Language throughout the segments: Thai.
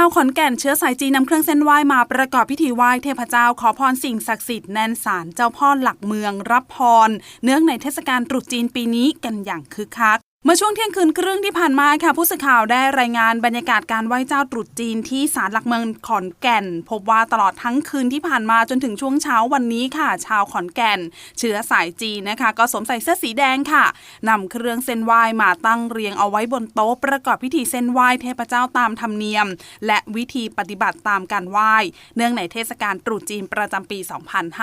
าวขอนแก่นเชื้อสายจีนนำเครื่องเส้นไหว้มาประกอบพิธีไหว้เทพเจ้า ขอพรสิ่งศักดิ์สิทธิ์แน่นสารเจ้าพ่อหลักเมืองรับพร เนื่องในเทศกาลตรุษจีนปีนี้กันอย่างคึกคัก เมื่อช่วงเที่ยงคืนครึ่งที่ผ่านมาค่ะ ผู้สื่อข่าวได้รายงานบรรยากาศการไหว้เจ้าตรุษจีนที่ศาลหลักเมืองขอนแก่น พบว่าตลอดทั้งคืนที่ผ่านมาจนถึงช่วงเช้าวันนี้ค่ะ ชาวขอนแก่น เชื้อสายจีนนะคะ ก็สวมใส่เสื้อสีแดงค่ะนำเครื่องเส้นไหว้มาตั้งเรียงเอาไว้บนโต๊ะประกอบพิธีเส้นไหว้เทพเจ้าตามธรรมเนียม และวิธีปฏิบัติตามการไหว้เนื่องในเทศกาลตรุษจีนประจำปี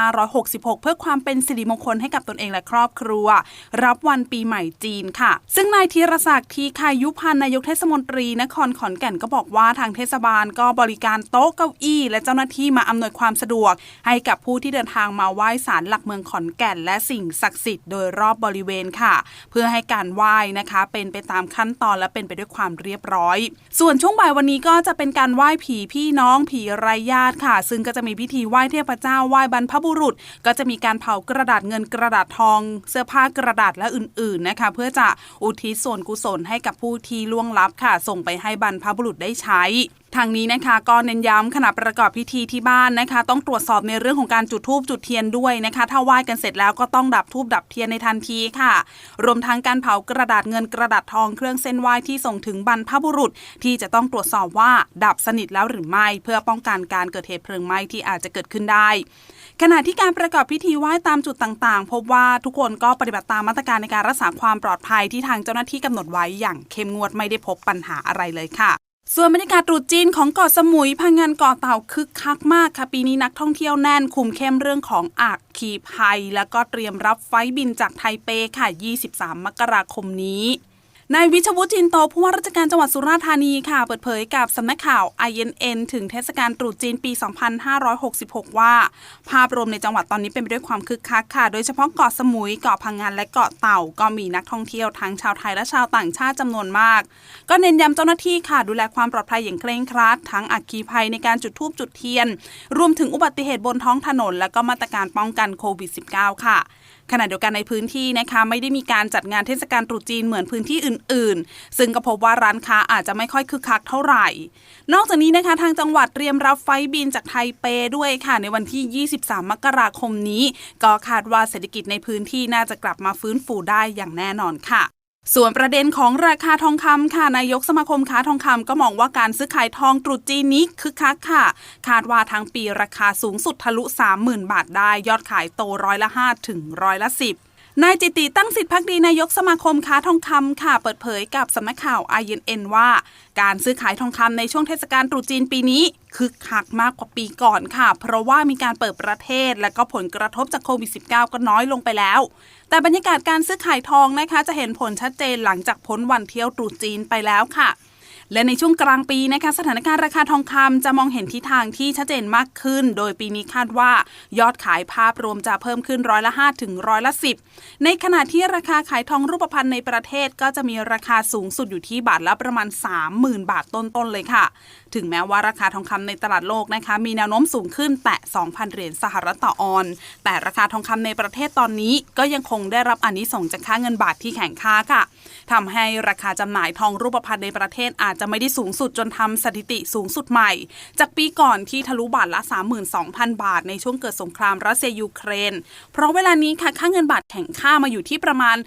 2566 เพื่อความเป็นสิริมงคลให้กับตนเองและครอบครัว รับวันปีใหม่จีนค่ะซึ่งนายธีรศักดิ์ทีคายุพันธ์นายกเทศมนตรีนครขอนแก่นก็บอกว่าทางเทศบาลก็บริการโต๊ะเก้าอี้ และเจ้าหน้าที่มาอำนวยความสะดวก ให้กับผู้ที่เดินทางมาไหว้ศาลหลักเมืองขอนแก่น และสิ่งศักดิ์สิทธิ์โดยรอบบริเวณค่ะ เพื่อให้การไหว้นะคะ เป็นไปตามขั้นตอนและเป็นไปด้วยความเรียบร้อย ส่วนช่วงบ่ายวันนี้ก็จะเป็นการไหว้ผีพี่น้องผีไรญาติค่ะ ซึ่งก็จะมีพิธีไหว้เทพเจ้าไหว้บรรพบุรุษ ก็จะมีการเผากระดาษเงินกระดาษทอง เสื้อผ้ากระดาษและอื่น ๆนะคะ เพื่อจะอุทิศส่วนกุศลให้กับผู้ที่ล่วงลับค่ะ ส่งไปให้บรรพบุรุษได้ใช้ทางนี้นะคะก็เน้นย้ำขณะประกอบพิธีที่บ้านนะคะ ต้องตรวจสอบในเรื่องของการจุดธูปจุดเทียนด้วยนะคะ ถ้าไหว้กันเสร็จแล้วก็ต้องดับธูปดับเทียนในทันทีค่ะ รวมทั้งการเผากระดาษเงินกระดาษทองเครื่องเส้นไหว้ที่ส่งถึงบรรพบุรุษ ที่จะต้องตรวจสอบว่าดับสนิทแล้วหรือไม่ เพื่อป้องกันการเกิดเหตุเพลิงไหม้ที่อาจจะเกิดขึ้นได้ขณะที่การประกอบพิธีไหว้ตามจุดต่างๆ พบว่าทุกคนก็ปฏิบัติตามมาตรการในการรักษาความปลอดภัยที่ทางเจ้าหน้าที่กำหนดไว้อย่างเข้มงวดไม่ได้พบปัญหาอะไรเลยค่ะ ส่วนบรรยากาศตรุษจีนของเกาะสมุยพังงานเกาะเต่าคึกคักมากค่ะปีนี้นักท่องเที่ยวแน่นคุมเข้มเรื่องของอักขีภัย แล้วก็เตรียมรับไฟบินจากไทเปค่ะ 23 มกราคมนี้ นายวิชวุฒิจินโตผู้ว่าราชการจังหวัดสุราษฎร์ธานีค่ะ เปิดเผยกับสำนักข่าว INN ถึงเทศกาลตรุษจีนปี 2566 ว่า ภาพรวมในจังหวัดตอนนี้เป็นไปด้วยความคึกคักค่ะ โดยเฉพาะเกาะสมุยเกาะพังงานและเกาะเต่าก็มีนักท่องเที่ยวทั้งชาวไทยและชาวต่างชาติจำนวนมาก ก็เน้นย้ำเจ้าหน้าที่ค่ะ ดูแลความปลอดภัยอย่างเคร่งครัด ทั้งอัคคีภัยในการจุดธูปจุดเทียน รวมถึงอุบัติเหตุบนท้องถนน และก็มาตรการป้องกันโควิด -19 ค่ะ ขณะเดียวกันในพื้นที่นะคะไม่ได้มีการจัดงานเทศกาลตรุษจีนเหมือนพื้นที่อื่น ๆ ซึ่งก็พบว่าร้านค้าอาจจะไม่ค่อยคึกคักเท่าไหร่ นอกจากนี้นะคะทางจังหวัดเตรียมรับไฟบินจากไทเปด้วยค่ะ ในวันที่ 23 มกราคมนี้ ก็คาดว่าเศรษฐกิจในพื้นที่น่าจะกลับมาฟื้นฟูได้อย่างแน่นอนค่ะ ส่วนประเด็นของราคาทองคำค่ะนายกสมาคมค้าทองคำก็มองว่าการซื้อขายทองตรุษจีนนี้คึกคักค่ะ คาดว่าทั้งปีราคาสูงสุดทะลุ 30,000 บาทได้ยอดขายโตร้อยละ5ถึงร้อยละ10 นายจิติตั้งสิทธิพักดีนายกสมาคมค้าทองคำค่ะ เปิดเผยกับสำนักข่าว INN ว่า การซื้อขายทองคำในช่วงเทศกาลตรุษจีนปีนี้คึกคักมากกว่าปีก่อนค่ะ เพราะว่ามีการเปิดประเทศ และก็ผลกระทบจากโควิด -19 ก็น้อยลงไปแล้ว แต่บรรยากาศการซื้อขายทองนะคะ จะเห็นผลชัดเจนหลังจากพ้นวันเที่ยวตรุษจีนไปแล้วค่ะ และในช่วงกลางปีนะคะสถานการณ์ราคาทองคำจะมองเห็นทิศทางที่ชัดเจนมากขึ้น โดยปีนี้คาดว่า ยอดขายภาพรวมจะเพิ่มขึ้นร้อยละ5ถึงร้อยละ10 ในขณะที่ราคาขายทองรูปพรรณในประเทศก็จะมีราคาสูงสุดอยู่ที่บาทละประมาณ 30,000 บาทต้นๆเลยค่ะ ถึงแม้ว่าราคาทองคำในตลาดโลกนะคะ มีแนวโน้มสูงขึ้นแต่2,000 เหรียญสหรัฐต่อออน แต่ราคาทองคำในประเทศตอนนี้ก็ยังคงได้รับอานิสงส์จากค่าเงินบาทที่แข็งค่าค่ะทำให้ราคาจำหน่ายทองรูปพรรณในประเทศอาจจะไม่ได้สูงสุดจนทำสถิติสูงสุดใหม่ จากปีก่อนที่ทะลุบาทละ 32,000 บาท ในช่วงเกิดสงครามรัสเซียยูเครน เพราะเวลานี้ค่ะค่าเงินบาทแข็งค่ามาอยู่ที่ประมาณ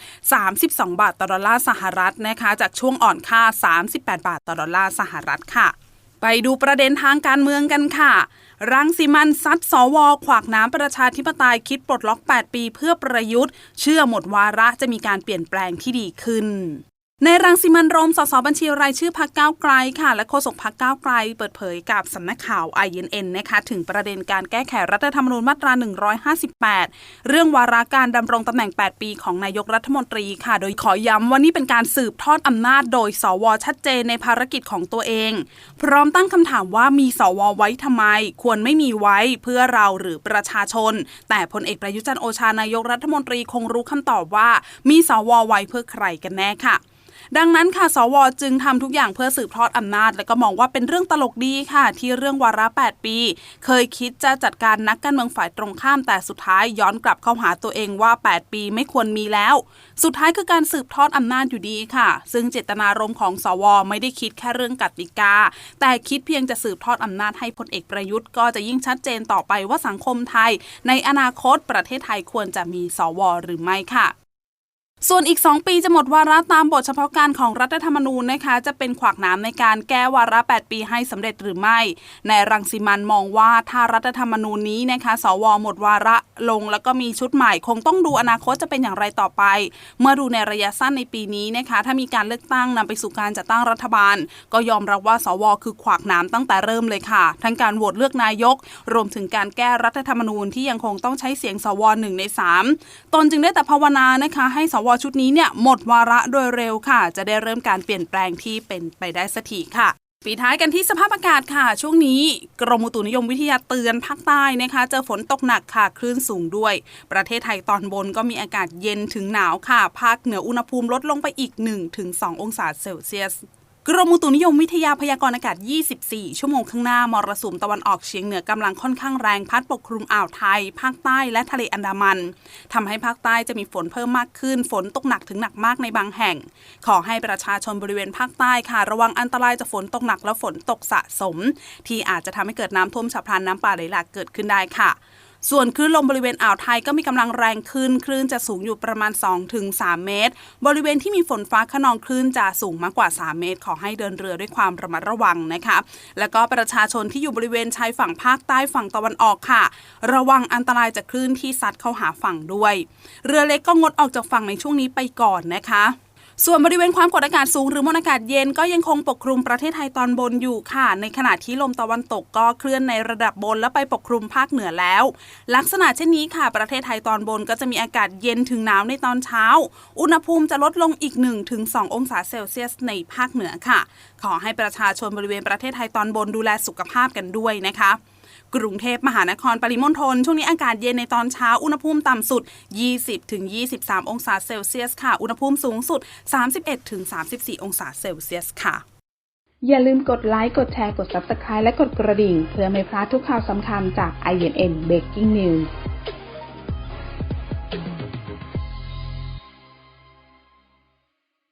32 บาทต่อดอลลาร์สหรัฐนะคะ จากช่วงอ่อนค่า 38 บาทต่อดอลลาร์สหรัฐค่ะ ไปดูประเด็นทางการเมืองกันค่ะ รังสิมันซัดสวขวากน้ำประชาธิปไตยคิดปลดล็อก 8 ปีเพื่อประยุทธ์ เชื่อหมดวาระจะมีการเปลี่ยนแปลงที่ดีขึ้น ในรังสิมันโรม สสบัญชีรายชื่อพักก้าวไกลค่ะ และโฆษกพักก้าวไกล เปิดเผยกับสำนักข่าว INN นะคะถึงประเด็นการแก้ไขรัฐธรรมนูญมาตรา 158 เรื่องวาระการดำรงตำแหน่ง 8 ปีของนายกรัฐมนตรีค่ะ โดยขอย้ำว่านี่เป็นการสืบทอดอำนาจ โดยสวชัดเจนในภารกิจของตัวเอง พร้อมตั้งคำถามว่ามีสวไว้ทำไม ควรไม่มีไว้เพื่อเราหรือประชาชน แต่พลเอกประยุจันโอชานายกรัฐมนตรีคงรู้คำตอบว่า มีสวไว้เพื่อใครกันแน่ค่ะ ดังนั้นค่ะสวจึงทำทุกอย่างเพื่อสืบทอดอำนาจ และก็มองว่าเป็นเรื่องตลกดีค่ะ ที่เรื่องวาระ 8 ปี เคยคิดจะจัดการนักการเมืองฝ่ายตรงข้ามแต่สุดท้ายย้อนกลับเข้าหาตัวเองว่า 8 ปีไม่ควรมีแล้ว สุดท้ายคือการสืบทอดอำนาจอยู่ดีค่ะ ซึ่งเจตนารมณ์ของสว ไม่ได้คิดแค่เรื่องกติกา แต่คิดเพียงจะสืบทอดอำนาจให้พลเอกประยุทธ์ก็จะยิ่งชัดเจนต่อไปว่าสังคมไทย ในอนาคตประเทศไทยควรจะมีสว หรือไม่ค่ะ ส่วนอีก 2 ปีจะหมดวาระตามบทเฉพาะการของรัฐธรรมนูญนะคะ จะเป็นขวากน้ำในการแก้วาระ 8 ปีให้สำเร็จหรือไม่ในายรังสิมันมองว่าถ้ารัฐธรรมนูญนี้นะคะ สวหมดวาระลงแล้วก็มีชุดใหม่ คงต้องดูอนาคตจะเป็นอย่างไรต่อไป เมื่อดูในระยะสั้นในปีนี้นะคะ ถ้ามีการเลือกตั้งนำไปสู่การจัดตั้งรัฐบาล ก็ยอมรับว่าสว คือขวากน้ำตั้งแต่เริ่มเลยค่ะ ทั้งการโหวตเลือกนายก รวมถึงการแก้รัฐธรรมนูญที่ยังคงต้องใช้เสียงสวหนึ่งในสามตนจึงได้แต่ภาวนานะคะให้สวชุดนี้เนี่ยหมดวาระโดยเร็วค่ะ จะได้เริ่มการเปลี่ยนแปลงที่เป็นไปได้สักทีค่ะปีท้ายกันที่สภาพอากาศค่ะ ช่วงนี้กรมอุตุนิยมวิทยาเตือนภาคใต้นะคะเจอฝนตกหนักค่ะคลื่นสูงด้วย ประเทศไทยตอนบนก็มีอากาศเย็นถึงหนาวค่ะ ภาคเหนืออุณหภูมิลดลงไปอีก 1-2 องศาเซลเซียส กรมอุตุนิยมวิทยาพยากรณ์อากาศ 24 ชั่วโมงข้างหน้ามรสุมตะวันออกเฉียงเหนือกำลังค่อนข้างแรงพัดปกคลุมอ่าวไทย ภาคใต้และทะเลอันดามันทำให้ภาคใต้จะมีฝนเพิ่มมากขึ้น ฝนตกหนักถึงหนักมากในบางแห่ง ขอให้ประชาชนบริเวณภาคใต้ค่ะ ระวังอันตรายจากฝนตกหนักและฝนตกสะสม ที่อาจจะทำให้เกิดน้ำท่วมฉับพลันน้ำป่าไหลหลากเกิดขึ้นได้ค่ะ ส่วนคลื่นลมบริเวณอ่าวไทยก็มีกำลังแรงขึ้น คลื่นจะสูงอยู่ประมาณ 2-3 เมตร บริเวณที่มีฝนฟ้าขนองคลื่นจะสูงมากกว่า 3 เมตร ขอให้เดินเรือด้วยความระมัดระวังนะคะ แล้วก็ประชาชนที่อยู่บริเวณชายฝั่งภาคใต้ฝั่งตะวันออกค่ะ ระวังอันตรายจากคลื่นที่ซัดเข้าหาฝั่งด้วย เรือเล็กก็งดออกจากฝั่งในช่วงนี้ไปก่อนนะคะ ส่วนบริเวณความกดอากาศสูงหรือมวลอากาศเย็นก็ยังคงปกคลุมประเทศไทยตอนบนอยู่ค่ะ ในขณะที่ลมตะวันตกก็เคลื่อนในระดับบนและไปปกคลุมภาคเหนือแล้ว ลักษณะเช่นนี้ค่ะ ประเทศไทยตอนบนก็จะมีอากาศเย็นถึงหนาวในตอนเช้า อุณหภูมิจะลดลงอีก 1-2 องศาเซลเซียสในภาคเหนือค่ะ ขอให้ประชาชนบริเวณประเทศไทยตอนบนดูแลสุขภาพกันด้วยนะคะ กรุงเทพมหานครปริมณฑลช่วงนี้อากาศเย็นในตอนเช้าอุณหภูมิต่ำสุด 20-23 องศาเซลเซียสค่ะ อุณหภูมิสูงสุด 31-34 องศาเซลเซียสค่ะ อย่าลืมกดไลค์ กดแชร์ กด Subscribe และกดกระดิ่ง เพื่อไม่พลาดทุกข่าวสำคัญจาก INN Breaking News